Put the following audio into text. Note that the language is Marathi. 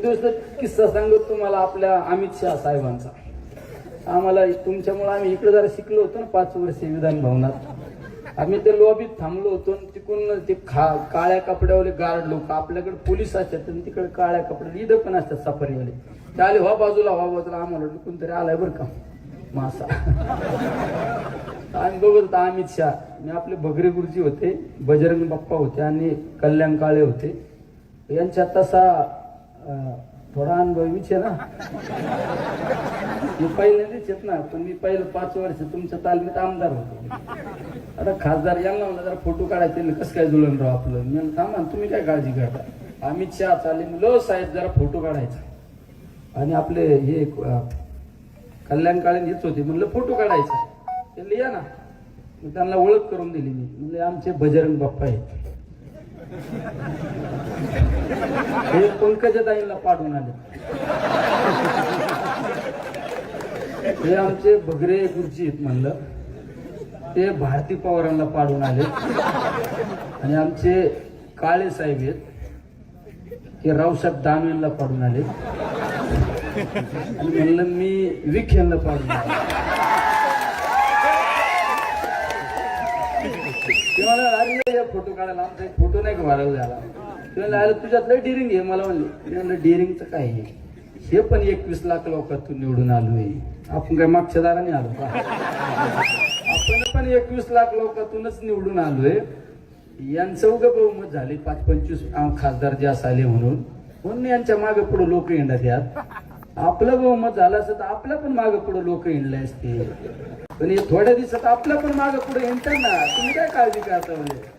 एक दिवस तर किस्सा सांगत तुम्हाला आपल्या अमित शहा साहेबांचा. आम्हाला तुमच्यामुळे आम्ही इकडे जरा शिकलो होतो ना पाच वर्षे विधान भवनात. आम्ही ते लॉबीत थांबलो होतो आणि तिकडून ते खा काळ्या कपड्यावाले गार्ड लोक आपल्याकडे पोलीस असतात आणि तिकडे काळ्या कपड्या इथं पण असतात सफारीवाले. ते आले व्हा बाजूला व्हा बाजूला आम्हाला कोणतरी आलाय बरं का? मासा. आम्ही बघत होतो अमित शहा. आणि आपले भगरे गुरुजी होते बजरंग बाप्पा होते आणि कल्याण काळे होते. यांच्यात तसा थोडा अनुभव विचार. ना मी पहिल्यांदाच येत ना पण मी पहिलं पाच वर्ष तुमच्या तालमीत आमदार होतो. आता खासदार यांना म्हणलं जरा फोटो काढायचे कसं काय जुळून राव आपलं? मी थांबा तुम्ही काय काळजी करता? अमित शहा चालले म्हणलं हो साहेब जरा फोटो काढायचा. आणि आपले हे अं, कल्याण काळे हेच होते म्हणलं फोटो काढायचा. ते या ना. त्यांना ओळख करून दिली मी. म्हणजे आमचे बजरंग बाप्पा आहेत. हे पंकजाताईंना पाठवून आले. हे आमचे भगरे गुरुजी आहेत म्हणलं. ते भारती पवारांना पाडून आले. आणि आमचे काळे साहेब आहेत. ते रावसाहेब दानवेंना पाडून आले. आणि म्हणलं मी विख यांना पाडून आले. ते म्हणलं अरे या फोटो काढायला आमचा एक फोटो नाही का व्हायरल झाला? ते म्हणले तुझ्यात लय डिरिंग आहे मला म्हणले. म्हणलं डिरिंगचं काय आहे? हे पण एकवीस लाख लोकातून निवडून आलोय. आपण काय मागच्या दाराने आलो का? आपण पण एकवीस लाख लोकातूनच निवडून आलोय. यांचं उगं बहुमत झाले पाच पंचवीस खासदार जे असाले म्हणून. म्हणून यांच्या मागे पुढे लोक येणार यात. आपलं बहुमत झालं असतं तर आपल्या पण मागे पुढे लोक येणले असते पण हे थोड्या दिवसात आपल्या पण मागे पुढे येणार. ना तुम्ही काय काळजी करता म्हणजे